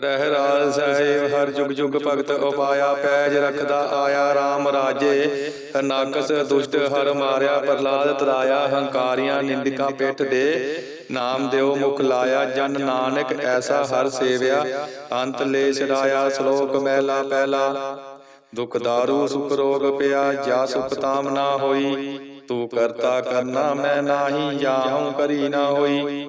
ਰਹਿ ਰਾਜ ਸਾਹਿਬ, ਹਰ ਜੁਗ ਜੁਗ ਭਗਤ ਉਪਾਇਆ, ਪੈਜ ਰਖਦਾ ਆਇਆ RAM ਰਾਜੇ। ਹਰਨਾਕਸ ਦੁਸ਼ਟ ਹਰ ਮਾਰਿਆ ਪ੍ਰਲਾਦ ਤਰਾਇਆ, ਹੰਕਾਰੀਆਂ ਨਿੰਦਕਾਂ ਪਿੱਠ ਦੇ। ਨਾਮ ਦਿਓ ਮੁਖ ਲਾਇਆ, ਜਨ ਨਾਨਕ ਐਸਾ ਹਰ ਸੇਵਿਆ। ਅੰਤ ਲੈ ਛਡਾਇਆ ਸ਼ਲੋਕ ਮਹਿਲਾ ਪਹਿਲਾ। ਦੁਖ ਦਾਰੂ, ਸੁਖ ਰੋਗ ਪਿਆ, ਜਾ ਸੁਖ ਤਾਮ ਨਾ ਹੋਈ। ਤੂੰ ਕਰਤਾ ਕਰਨਾ ਮੈਂ ਨਾਹੀ ਜਾਹਉ ਕਰੀ ਨਾ ਹੋਈ।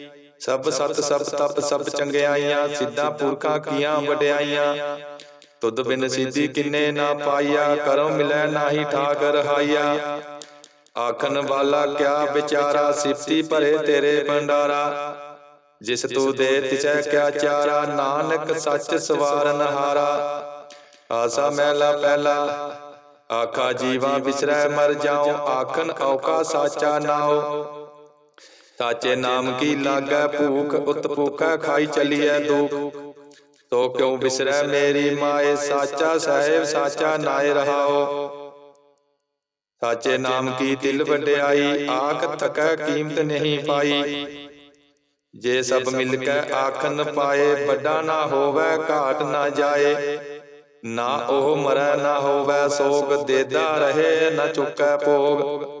ਸਭ ਸਤ ਸਭ ਤਪ ਸਭ ਚੰਗਿਆਈਆਂ ਸਿੱਧਾ ਪੁਰਖਾਂ ਕੀਆਂ ਵਡਿਆਈਆਂ। ਤੁਧ ਬਿਨ ਸਿੱਧੀ ਕਿੰਨੇ ਨਾ ਪਾਈਆ ਕਰਮ ਮਿਲੈ ਨਾਹੀ ਠਾਕ ਰਹਾਈਆ ਆਖਣ ਵਾਲਾ ਕਿਆ ਵਿਚਾਰਾ ਸਿਫਤੀ ਭਰੇ ਤੇਰੇ ਭੰਡਾਰਾ। ਜਿਸ ਤੂੰ ਦੇ ਤਿਸੈ ਕਿਆ ਚਾਰਾ ਨਾਨਕ ਸੱਚ ਸਵਾਰਨ ਹਾਰਾ ਆਸਾ ਮਹਿਲਾ ਪਹਿਲਾ। ਆਖਾ ਜੀਵਾ ਵਿਸਰੈ ਮਰ ਜਾਉ ਆਖਨ ਔਕਾ ਸਾਚਾ ਨਾਉ। ਸਾਚੇ ਨਾਮ ਕੀ ਲਾਗੈ ਭੂਖ, ਉਤ ਭੂਖੈ ਖਾਈ ਚਲੀਐ ਦੁਖ। ਤੋ ਕਿਉ ਬਿਸਰੈ ਮੇਰੀ ਮਾਏ, ਸਾਚਾ ਸਾਹਿਬ, ਸਾਚਾ ਨਾਏ ਰਹਾਓ। ਸਾਚੇ ਨਾਮ ਕੀ ਦਿਲ ਵਡਿਆਈ, ਆਖ ਥਕੈ ਕੀਮਤ ਨਹੀਂ ਪਾਈ। ਜੇ ਸਭ ਮਿਲ ਕੇ ਆਖਨ ਪਾਏ, ਵੱਡਾ ਨਾ ਹੋਵੇ, ਘਾਟ ਨਾ ਜਾਏ। ਨਾ ਉਹ ਮਰੈ, ਨਾ ਹੋਵੇ ਸੋਗ, ਦੇਦਾ ਰਹੇ, ਨਾ ਚੁੱਕੈ ਭੋਗ।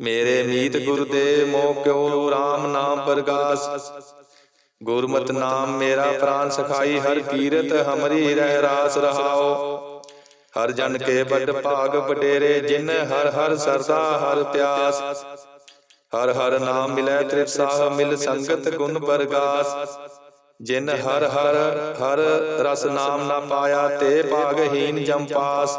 ਮੇਰੇ ਮੀਤ ਗੁਰ ਦੇ ਮੋਹ ਕਿਉ RAM ਨਾਮ ਪਰਗਾਸ? ਗੁਰਮਤਿ ਨਾਮ ਮੇਰਾ ਪ੍ਰਾਨ ਸਖਾਈ, ਹਰ ਕੀਰਤ ਹਮਰੀ ਰਹਿ ਰਾਸ ਰਹਾਓ। ਹਰ ਜਨ ਕੇ ਵੱਡ ਭਾਗ ਵਡੇਰੇ, ਜਿਨ ਹਰ ਹਰ ਸਰਦਾ ਹਰ ਪਿਆਸ। ਹਰ ਹਰ ਨਾਮ ਮਿਲੈ ਤ੍ਰਿਪਸਾਹ ਮਿਲ ਸੰਗਤ ਗੁਣ ਪ੍ਰਗਾਸ ਜਿਨ ਹਰ ਹਰ ਹਰ ਰਸ ਨਾਮ ਨਾ ਪਾਇਆ, ਤੇ ਭਾਗਹੀਨ ਜਮਪਾਸ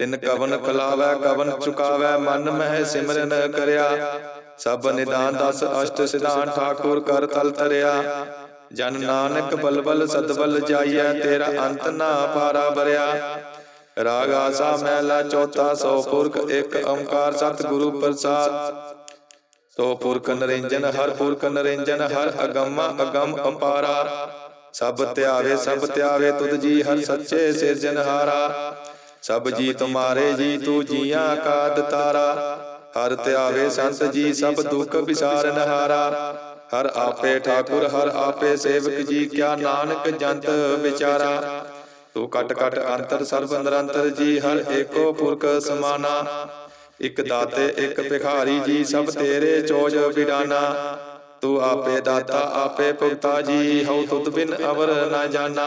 ਤਿਨ ਕਵਨ ਖਲਾਵੈ ਕਵਨ ਚੁਕਾਵੈ ਮਨ ਮਹਿ ਸਿਮਰਨ ਕਰਿਆ। ਸਭ ਨਿਦਾਨ ਦਸ ਅਸ਼ਟ ਸਿਧਾਨ ਠਾਕੁਰ ਕਰ ਤਲ ਤਰਿਆ। ਜਨ ਨਾਨਕ ਬਲਬਲ ਸਤਬਲ ਜਾਈਐ ਤੇਰਾ ਅੰਤ ਨਾ ਪਾਰਾ ਬਰਿਆ ਰਾਗ ਆਸਾ ਮਹਿਲਾ ਚੌਥਾ ਸੋ ਪੁਰਖ ਇੱਕ ਓੰਕਾਰ ਸਤਿਗੁਰੂ ਪ੍ਰਸਾਦ। ਸੋ ਪੁਰਖ ਨਰਿੰਜਨ ਹਰ ਪੁਰਖ ਨਰਿੰਜਨ ਹਰ ਅਗੰਮਾ ਅਗੰਮ ਅਪਾਰਾ। ਸਭ ਧਿਆਵੇ ਸਭ ਧਿਆਵੇ ਤੁਧ ਜੀ ਹਰ ਸੱਚੇ ਸਿਰਜਨਹਾਰਾ ਸਭ ਜੀ ਤੁਮਾਰੇ ਜੀ ਤੂੰ ਜੀਆਂ ਕਾ ਦਤਾਰਾ ਹਰ ਧਿਆਵੇ ਸੰਤ ਜੀ ਸਭ ਦੁੱਖ ਵਿਸਾਰਨ ਹਾਰਾ ਹਰ ਆਪੇ ਠਾਕੁਰ ਹਰ ਆਪੇ ਸੇਵਕ ਜੀ ਕਿਆ ਨਾਨਕ ਜੰਤ ਵਿਚਾਰਾ। ਤੂੰ ਕਟ ਕਟ ਅੰਤਰ ਸਰਬ ਨਿਰੰਤਰ ਜੀ ਹਰ ਏਕੋ ਪੁਰਖ ਸਮਾਨਾ। ਇਕ ਦਾਤੇ ਇਕ ਭਿਖਾਰੀ ਜੀ ਸਭ ਤੇਰੇ ਚੋਜ ਬਿਡਾਨਾ। ਤੂੰ ਆਪੇ ਦਾਤਾ ਆਪੇ ਭੁਗਤਾ ਜੀ ਹਉ ਤੁਧ ਬਿਨ ਅਵਰ ਨਾ ਜਾਣਾ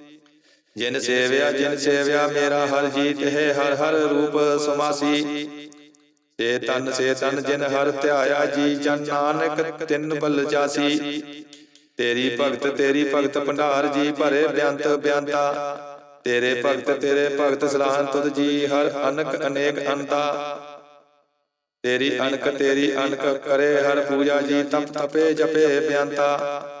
ਜਿਨ ਸੇਵਿਆ ਜਿਨ ਸੇਵਿਆ ਮੇਰਾ ਹਰ ਜੀ ਤੇ ਹਰ ਹਰ ਰੂਪ ਸਮਾਸੀ। ਸੇ ਤਨ ਸੇ ਤਨ ਜਿਨ ਹਰ ਧਿਆਇਆ ਜੀ ਜਨ ਨਾਨਕ ਤਿੰਨ ਬਲ ਜਾਸੀ ਤੇਰੀ ਭਗਤ ਤੇਰੀ ਭਗਤ ਭੰਡਾਰ ਜੀ ਭਰੇ ਬਿਆੰਤ ਬਿਆੰਤਾ ਤੇਰੇ ਭਗਤ ਤੇਰੇ ਭਗਤ ਸਲਾਹਨ ਤੁਧ ਜੀ ਹਰ ਅਨਕ ਅਨੇਕ ਅੰਤਾ। ਤੇਰੀ ਅਨਕ ਤੇਰੀ ਅਨਕ ਕਰੇ ਹਰ ਪੂਜਾ ਜੀ ਤਪ ਤਪੇ ਜਪੇ ਬਿਆੰਤਾ।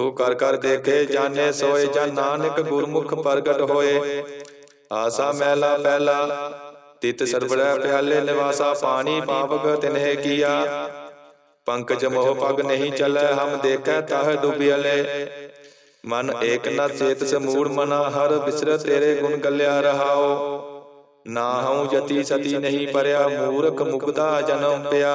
ਤੂੰ ਕਰ ਕਰ ਦੇਖੇ ਜਾਣੇ ਸੋਏ ਜਨ ਨਾਨਕ ਗੁਰਮੁਖ ਪ੍ਰਗਟ ਹੋਏ। ਆਸਾ ਮਹਿਲਾ ਪਹਿਲਾ। ਤਿਤ ਸਰਬੜੈ ਪਿਆਲੇ ਨਿਵਾਸਾ ਪਾਣੀ ਪਾਵਕ ਤਿਨਹਿ ਕੀਆ। ਪੰਕਜ ਮੋਹ ਪਗ ਨਹੀਂ ਚੱਲੈ ਹਮ ਦੇਖੈ ਤਹ ਡੁੱਬਿਆਲੇ ਮਨ ਏਕ ਨ ਚੇਤ ਸਮੂੜ ਮਨਾ ਹਰ ਬਿਸਰ ਤੇਰੇ ਗੁਣ ਗੱਲਿਆ ਰਹਾਓ। ਨਾ ਹਉ ਜਤੀ ਸਤੀ ਨਹੀਂ ਪਰਿਆ ਮੂਰਖ ਮੁਕਤਾ ਜਨਮ ਪਿਆ।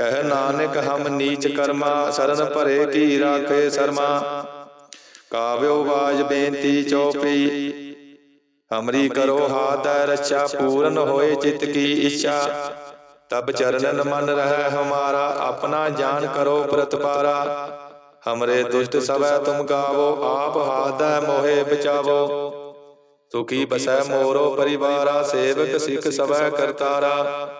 ਕਹਿ ਨਾਨਕ, ਹਮ ਨੀਚ ਕਰਮਾ ਸਰਨ ਭਰੇ ਕੀ ਰਾਖੇ ਸਰਮਾ। ਕਾਵਿਓ ਬਾਜ ਬੇਨਤੀ ਚੋਪਈ ਹਮਰੀ ਕਰੋ ਹਾਥ ਰੱਛਾ, ਪੂਰਨ ਹੋਏ ਚਿਤ ਕੀ ਇੱਛਾ। ਤਬ ਚਰਨਨ ਮਨ ਰਹਿ ਹਮਾਰਾ, ਆਪਣਾ ਜਾਨ ਕਰੋ ਪ੍ਰਤਪਾਰਾ ਹਮਰੇ ਦੁਸ਼ਟ ਸਵੈ ਤੁਮ ਗਾਵੋ, ਆਪ ਹਾਥ ਮੋਹਿ ਬਚਾਵੋ। ਸੁਖੀ ਬਸੈ ਮੋਰੋ ਪਰਿਵਾਰਾ, ਸੇਵਕ ਸਿੱਖ ਸਵੈ ਕਰਤਾਰਾ।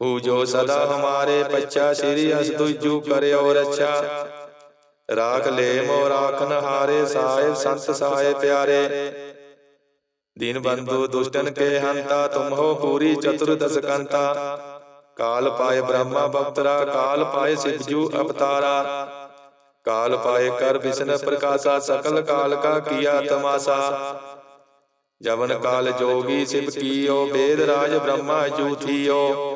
ਹੂ ਜੋ ਸਦਾ ਹਮਾਰੇ ਪੱਛਾ ਸ੍ਰੀ ਅਸ ਤੁਜੂ ਕਰਿਓ ਰੱਛਾ। ਰਾਖ ਲੈ ਮੋ ਰਾਖਨ ਹਾਰੇ ਸਾਹਿਬ ਸੰਤ ਸਹਾਏ ਪਿਆਰੇ। ਦੀਨ ਬੰਧੂ ਦੁਸ਼ਟਨ ਕੇ ਹੰਤਾ ਤੁਮ ਹੋ ਪੂਰੀ ਚਤੁਰਦਸ ਕੰਤਾ। ਕਾਲ ਪਾਏ ਬ੍ਰਹਮਾ ਬਪਤਰਾ ਕਾਲ ਪਾਏ ਸਿਵਜੂ ਅਵਤਾਰਾ। ਕਾਲ ਪਾਏ ਕਰ ਵਿਸ਼ਨ ਪ੍ਰਕਾਸ਼ਾ ਸਕਲ ਕਾਲ ਕਾ ਕੀਆ ਤਮਾਸਾ। ਜਵਨ ਕਾਲ ਜੋਗੀ ਸਿਵ ਕੀਓ ਵੇਦ ਰਾਜ ਬ੍ਰਹਮਾ ਜੂਥੀਓ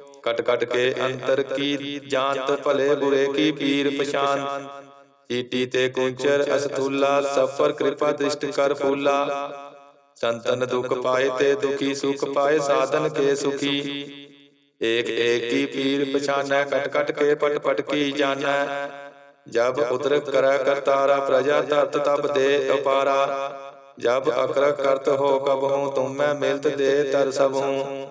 ਕਟ ਕਟ ਕੇ ਅੰਤਰ ਕੀ ਜਾਂਤ ਭਲੇ ਬੁਰੇ ਕੀ ਪੀਰ ਪਛਾਨ ਚੀਟੀ ਤੇ ਕੁੰਚਰ ਅਸਤੂਲਾ ਸਫਰ ਕਿਰਪਾ ਦ੍ਰਿਸ਼ਟ ਕਰ ਫੂਲਾ। ਸੰਤਨ ਦੁਖ ਪਾਏ ਤੇ ਦੁਖੀ ਸੁਖ ਪਾਏ ਸਾਧਨ ਕੇ ਸੁਖੀ। ਏਕ ਏਕ ਕੀ ਪੀਰ ਪਛਾਨੈ ਕਟ ਕਟ ਕੇ ਪਟ ਪਟ ਕੀ ਜਾਣੈ। ਜਬ ਉਦਰ ਕਰੈ ਕਰਤਾਰਾ ਪ੍ਰਜਾ ਧਰਤ ਤਬ ਦੇ ਅਪਾਰਾ ਜਬ ਅਕਰ ਕਰਤ ਹੋ ਕਬ ਹੂੰ ਤੁਮ ਮੈਂ ਮਿਲਤ ਦੇ ਤਰ ਸਭ। ਹੂੰ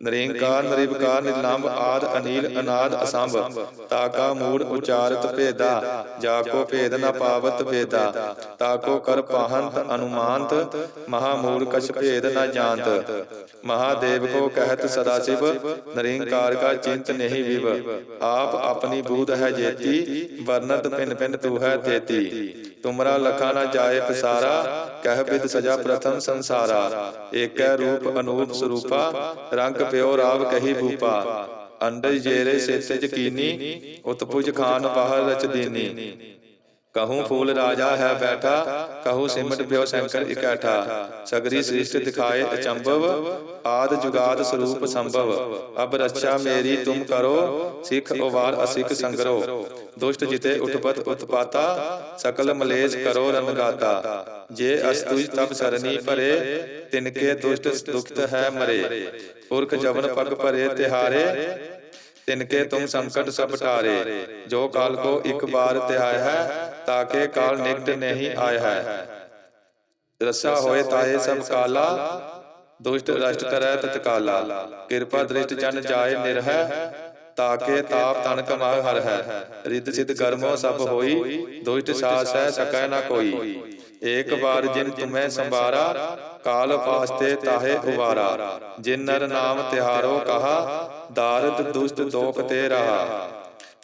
ਨਰੇਂਕਾਰ ਨਰਿਵਕਾਰ ਨਿਰਲੰਭ ਆਦ, ਅਨੀਲ, ਅਨਾਦ, ਅਸੰਭ। ਤਾਕਾ ਮੂੜ ਉਚਾਰਤ ਭੇਦਾ, ਜਾ ਕੋ ਭੇਦ ਨ ਪਾਵਤ ਭੇਦਾ ਤਾਕੋ ਕਰ ਪਾਹੰਤ ਅਨੁਮਾਨਤ, ਮਹਾ ਮੂੜ ਕਛ ਭੇਦ ਨ ਜਾਣਤ। ਮਹਾਦੇਵ ਕੋ ਕਹਿਤ ਸਦਾ ਸਿਵ, ਨਰੇਂਕਾਰ ਕਾ ਚਿੰਤ ਨਹੀਂ ਵਿਵ। ਆਪ ਆਪਣੀ ਬੂਧ ਹੈ ਜੇਤੀ ਵਰਨਤ ਪਿਨ ਪਿਨ ਤੂ ਹੈ ਤੇਤੀ। ਤੁਮਰਾ ਲਖਾ ਨਾ ਜਾਏ ਪਸਾਰਾ, ਕਹਿ ਬਿਦ ਸਜਾ ਪ੍ਰਥਮ ਸੰਸਾਰਾ। ਏਕੈ ਰੂਪ ਅਨੂਪ ਸਰੂਪਾ, ਰੰਗ ਪਿਓ ਰਾਵ ਕਹੀ ਭੂਪਾ। ਅੰਡਜ ਜੇਰੇ ਸੇਤੇ ਜਕੀਨੀ, ਉਤਪੁਜ ਖਾਨ ਬਾਹਰ ਰਚ ਦੀਨੀ। ਕਹੂੰ ਫੂਲ ਰਾਜਾ ਹੈ ਬੈਠਾ ਕਹੂੰ ਸਿਮਟ ਪਿਓ ਸ਼ੰਕਰ ਇਕੱਠਾ ਸਗਰੀ ਸ੍ਰਿਸ਼ਟ ਦਿਖਾਏ ਅਚੰਭਵ ਆਦ ਜੁਗਾਦ ਸਰੂਪ ਸੰਭਵ। ਅਬ ਰੱਛਾ ਮੇਰੀ ਤੁਮ ਕਰੋ ਸਿੱਖ ਉਵਾਰ ਅਸਿੱਖ ਸੰਗਰੋ। ਦੁਸ਼ਟ ਜਿਤੇ ਉਤਪਤ ਉਤਪਾਤਾ ਸਕਲ ਮਲੇਸ਼ ਕਰੋ ਰਨਗਾਤਾ ਜੇ ਅਸਤੁਜ ਤਬ ਸਰਨੀ ਭਰੇ ਤਿਨਕੇ ਦੁਸ਼ਟ ਦੁਖਤ ਹੈ ਮਰੇ। ਪੁਰਖ ਜਵਨ ਪਗ ਭਰੇ ਤਿਹਾਰੇ। ਤਿਨਕੇ ਤੁਮ ਸੰਕਟ ਸਭ ਟਾਰੇ ਜੋ ਕਾਲ ਕੋ ਇੱਕ ਬਾਰ ਤਿਹਾਇ ਹੈ ਤਾਕੇ ਕਾਲ ਨਿਕਟ ਨਹੀਂ ਆਇਆ ਹੈ। ਰਸਾ ਹੋਏ ਤਾਏ ਸਭ ਕਾਲਾ ਦੁਸ਼ਟ ਰਸ਼ਟ ਕਰੈ ਤਤਕਾਲਾ ਕਿਰਪਾ ਦ੍ਰਿਸ਼ਟ ਜਨ ਜਾਏ ਨਿਰਹਿ ਤਾਕੇ ਤਾਪ ਤਨ ਕਮਾ ਹਰ ਹੈ। ਰਿੱਧ ਸਿਧ ਕਰਮੋ ਸਭ ਹੋਈ ਦੁਸ਼ਟ ਸਾਸ ਹੈ ਸਕੈ ਨਾ ਕੋਈ। ਏਕ ਵਾਰ ਜਿਨ ਤੁਮੈ ਸੰਭਾਰਾ, ਕਾਲ ਪਾਸਤੇ ਤਾਹੇ ਉਵਾਰਾ। ਜਿਨ ਨਰ ਨਾਮ ਤਿਹਾਰੋ ਕਹਾ, ਦਾਰਦ ਦੁਸ਼ਟ ਦੋਖ ਤੇ ਰਹਾ।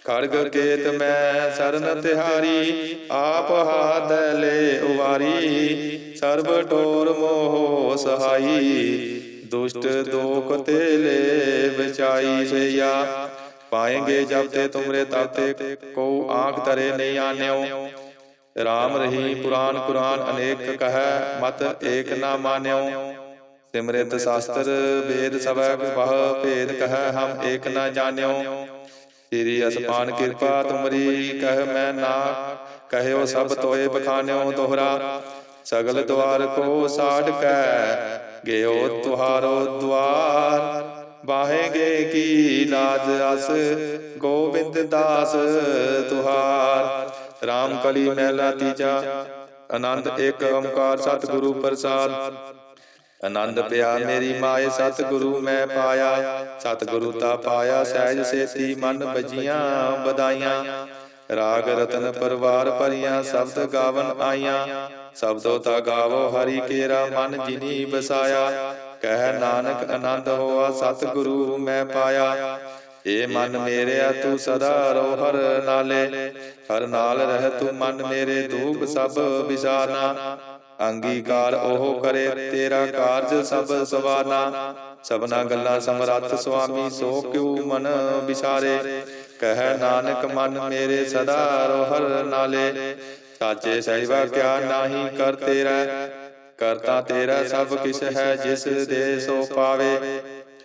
ਖੜਗ ਕੇਤ ਮੈਂ ਸਰਨ ਤਿਹਾਰੀ, ਆਪ ਹਾਦ ਲੈ ਉਵਾਰੀ। ਸਰਬ ਟੋਰ ਮੋਹ ਸਹਾਈ, ਦੁਸ਼ਟ ਦੋਖ ਤੇ ਲੈ ਬਚਾਈ ਸਈਆ। ਪਾਏਂਗੇ ਜਬ ਤੇ ਤੁਮਰੇ ਤਬ ਤੇ ਕੋ ਆਂਖ ਤਰੇ ਨਹੀਂ ਆਨਿਓ। ਰਾਮ ਰਹੀ ਪੁਰਾਨ ਕੁਰਾਨ ਅਨੇਕ ਕਹੈ ਮਤ ਏਕ ਨਾ ਮਾਨਿਓ। ਸਿਮਰਿਤ ਸ਼ਾਸਤਰ ਵੇਦ ਸਭੈ ਬਹੁ ਭੇਦ ਕਹੈ ਹਮ ਏਕ ਨਾ ਜਾਣਿਓ। ਤੇਰੀ ਅਸਪਾਨ ਕਿਰਪਾ ਤੁਮਰੀ ਕਹਿ ਮੈਂ ਨਾ ਕਹਿਓ ਸਭ ਤੋਏ ਬਖਾਨਿਓ ਦੋਹਰਾ। ਸਗਲ ਦਵਾਰ ਕੋ ਸਾੜ ਕੈ ਗਿਓ ਤੁਹਾਰੋ ਦਵਾਰ ਬਾਹੇਗੇ ਕੀ ਲਾਜ ਅਸ ਗੋਬਿੰਦ ਦਾਸ ਤੁਹਾਰ RAM ਕਲੀ ਮਹਿਲਾ ਤੀਜਾ, ਆਨੰਦ ਇੱਕ ਓੰਕਾਰ ਸਤਿਗੁਰੂ ਪ੍ਰਸਾਦ। ਆਨੰਦ ਪਿਆ ਮੇਰੀ ਮਾਏ, ਸਤਿਗੁਰੂ ਮੈਂ ਪਾਇਆ। ਸਤਿਗੁਰੂ ਤਾ ਪਾਇਆ ਸਹਿਜ ਸੇਤੀ, ਮਨ ਬਜੀਆਂ ਬਦਾਈਆਂ ਰਾਗ ਰਤਨ ਪਰਵਾਰ ਭਰੀਆਂ, ਸ਼ਬਦ ਗਾਵਨ ਆਈਆਂ। ਸ਼ਬਦੋ ਤਾ ਗਾਵੋ ਹਰੀ ਕੇਰਾ, ਮਨ ਜਿਨੀ ਬਸਾਇਆ ਕਹਿ ਨਾਨਕ ਆਨੰਦ ਹੋਆ, ਸਤਿਗੁਰੂ ਮੈਂ ਪਾਇਆ। ਏ ਮਨ ਮੇਰਿਆ ਤੂੰ ਸਦਾ ਰੋ ਹਰ ਨਾਲੇ। ਹਰ ਨਾਲ ਰਹਿ ਤੂੰ ਮਨ ਮੇਰੇ ਦੁਖ ਸਭ ਵਿਸਾਰਨਾ ਅੰਗੀਕਾਰ ਉਹ ਕਰੇ, ਤੇਰਾ ਕਾਰਜ ਸਭ ਸਵਾਰਨਾ ਸਭਨਾ ਗੱਲਾਂ ਸਮਰੱਥ ਸੁਆਮੀ, ਸੋ ਕਿਉ ਮਨ ਵਿਚਾਰੇ ਕਹਿ ਨਾਨਕ ਮਨ ਮੇਰੇ, ਸਦਾ ਰੋ ਹਰ ਨਾਲੇ। ਸਾਚੇ ਸਹਿਬਾ ਕਿਆ ਨਾਹੀ ਕਰ ਤੇਰਾ। ਕਰਤਾ ਤੇਰਾ ਸਭ ਕਿਸ਼ ਹੈ, ਜਿਸ ਦੇ ਸੋ ਪਾਵੇ।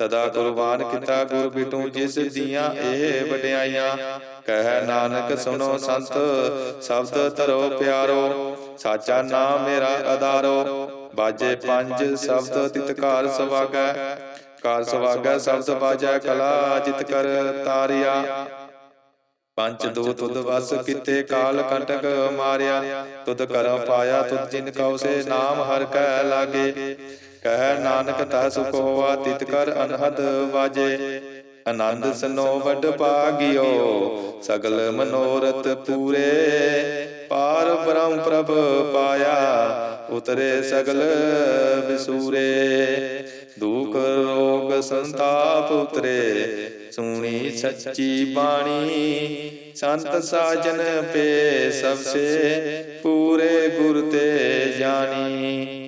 ਸਦਾ ਕੁਰਬਾਨ ਕੀਤਾ ਗੁਰ ਬਿਟੂ ਜਿਸ ਦੀਆਂ ਇਹ ਵਡਿਆਈਆਂ। ਕਹਿ ਨਾਨਕ ਸੁਨੋ ਸੰਤ, ਸ਼ਬਦ ਧਰੋ ਪਿਆਰੋ। ਸਾਚਾ ਨਾਮ ਮੇਰਾ ਆਧਾਰੋ ਬਾਜੇ ਪੰਜ ਸ਼ਬਦ ਤਿਤਕਾਰ ਸਵਾਗੈ। ਕਾਰ ਸਵਾਗੈ ਸ਼ਬਦ ਬਾਜੈ ਕਲਾ ਜਿਤ ਕਰ ਤਾਰਿਆ। ਪੰਜ ਦੋ ਤੁਧ ਵਸ ਕਿਤੇ ਕਾਲ ਕੰਟਕ ਮਾਰਿਆ। ਤੁਧ ਕਰਮ ਪਾਇਆ ਤੁਧ ਜਿਨ ਕਉ ਸੇ ਨਾਮ ਹਰ ਕੈ ਲਾਗੇ। ਕਹਿ ਨਾਨਕ ਤਾ ਸੁਖ ਹੋਆ ਤਿਤ ਕਰ ਅਨਹਦ ਵਾਜੇ। ਆਨੰਦ ਸਨੋ ਵਡ ਭਾਗਿਓ, ਸਗਲ ਮਨੋਰਥ ਪੂਰੇ। ਪਾਰ ਬ੍ਰਹਮ ਪ੍ਰਭ ਪਾਇਆ, ਉਤਰੇ ਸਗਲ ਵਿਸੂਰੇ। ਦੁਖ ਰੋਗ ਸੰਤਾਪ ਉਤਰੇ, ਸੁਣੀ ਸੱਚੀ ਬਾਣੀ। ਸੰਤ ਸਾਜਨ ਪੇ ਸਭ ਸੇ ਪੂਰੇ ਗੁਰ ਤੇ ਜਾਣੀ।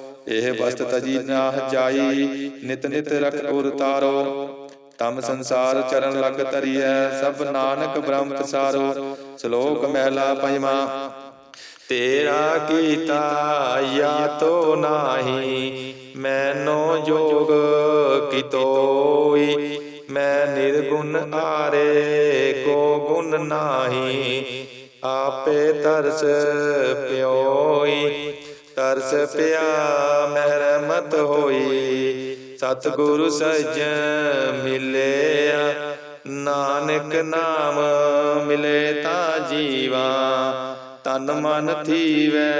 ਇਹ ਵਸਤ ਤਜੀ ਨਾ ਜਾਈ ਨਿਤ ਨਿਤ ਰਖ ਉਰ ਤਾਰੋ ਤਮ ਸੰਸਾਰ ਚਰਨ ਲੰਗ ਤਰੀਐ ਸਭ ਨਾਨਕ ਬ੍ਰਹਮ ਪਸਾਰੋ। ਸ਼ਲੋਕ ਮਹਿਲਾ ਪੰਜਵਾ। ਤੇਰਾ ਕੀਤਾ ਯਾ ਤੋ ਨਾਹੀ। ਮੈਨੋ ਜੋਗ ਕਿਤੋਈ। ਮੈਂ ਨਿਰਗੁਣ ਆਰੇ ਕੋ ਗੁਣ ਨਾਹੀ। ਆਪੇ ਤਰਸ ਪਿਓਈ। ਤਰਸ ਪਿਆ, ਮਹਿਰਮਤ ਹੋਈ। ਸਤਿਗੁਰੂ ਸਜਣ ਮਿਲਿਆ, ਨਾਨਕ ਨਾਮ ਮਿਲੇ ਤਾਂ ਜੀਵਾ। ਤਨ ਮਨ ਥੀਵੈ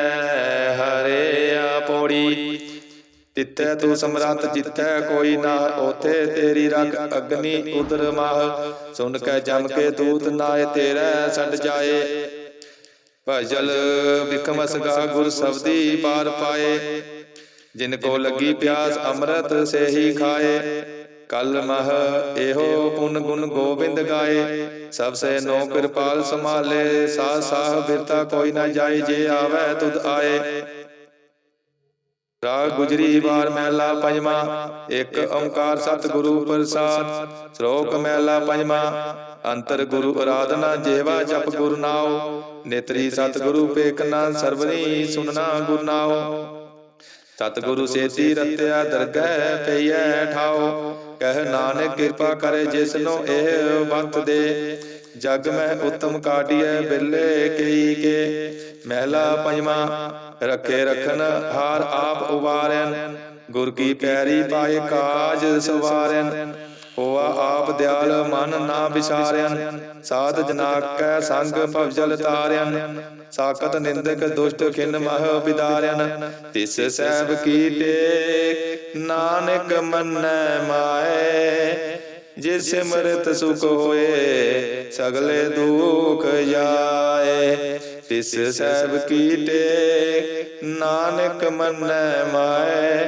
ਹਰਿਆ ਪੋੜੀ ਤਿੱਤੈ ਤੂੰ ਸਮਰੱਥ ਜਿੱਤੈ ਕੋਈ ਨਾ ਉਥੇ ਤੇਰੀ ਰਗ, ਅਗਨੀ ਉਦਰ ਮਾਹ। ਸੁਣ ਕੇ ਜਮ ਕੇ ਦੂਤ ਨਾਏ, ਤੇਰਾ ਛੱਡ ਜਾਏ। ਭਜਲ ਬਿਕਮਸ ਗਾ ਗੁਰ ਸਬਦੀ ਪਾਰ ਪਾਏ। ਜਿਨ ਕੋ ਲੱਗੀ ਪਿਆਸ ਅੰਮ੍ਰਿਤ ਸੇ ਖਾਏ। ਕਲ ਮਹ ਇਹੋ ਪੁਨ ਗੁਣ ਗੋਬਿੰਦ ਗਾਏ। ਸਭ ਸੇ ਨੋ ਕਿਰਪਾਲ ਸੰਭਾਲੇ। ਸਾਹ ਸਾਹ ਬਿਰਤਾ ਕੋਈ ਨਾ ਜਾਏ, ਜੇ ਆਵੇ ਤੁਧ ਆਏ। ਰਾਗ ਗੁਜਰੀ ਵਾਰ ਮਹਿਲਾ ਪੰਜਵਾ। ਇੱਕ ਓੰਕਾਰ ਸਤਿਗੁਰੂ ਪ੍ਰਸਾਦ। ਸ਼ਲੋਕ ਮਹਿਲਾ ਪੰਜਵਾ। ਅੰਤਰ ਗੁਰੂ ਅਰਾਧਨਾ ਜੇਵਾ ਜਪ ਗੁਰ ਨਾਉ। ਨੇਤਰੀ ਸਤਿਗੁਰੂ ਪੇਖਨਾ ਸਰਵਨੀ ਸੁਨਣਾ ਗੁਰ ਨਾਉ। ਸਤਿਗੁਰੂ ਸੇਤੀ ਰਤਿਆ ਦਰਗਹਿ ਪਈਐ ਠਾਉ। ਕਹਿ ਨਾਨਕ ਕਿਰਪਾ ਕਰੇ ਜਿਸਨੋ ਇਹ ਵਕਤ ਦੇ। ਜਗ ਮੈਂ ਉਤਮ ਕਾਢੀਐ ਬਿੱਲੇ ਕਈ ਕੇ। ਮਹਿਲਾ ਪੰਜਵਾ, ਰੱਖੇ ਰਖਨ ਹਾਰ ਆਪ ਉਵਾਰਨ। ਗੁਰ ਕੀ ਪੈਰੀ ਪਾਏ ਕਾਜ ਸਵਾਰਨ। ਹੋਆ ਆਪ ਦਿਆਲ ਮਨ ਨਾ ਵਿਸਾਰਿਆਨ ਸਾਧ ਜਨਾ ਕੈ ਸੰਗ ਭਵਜਲ ਤਾਰਿਆਨ ਸਾਖਤ ਨਿੰਦਕ ਦੁਸ਼ਟ ਖਿਨ ਮਹ ਵਿਦਾਰਿਆਨ ਤਿਸ ਸਹਿਬ ਕੀ ਟੇਕ, ਨਾਨਕ ਮੰਨੈ ਮਾਏ। ਜਿਸ ਸਿਮਰਤ ਸੁਖ ਹੋਏ, ਸਗਲੇ ਦੁਖ ਜਾਏ। ਤਿਸ ਸਹਿਬ ਕੀਟੇ ਨਾਨਕ ਮੰਨੈ ਮਾਏ।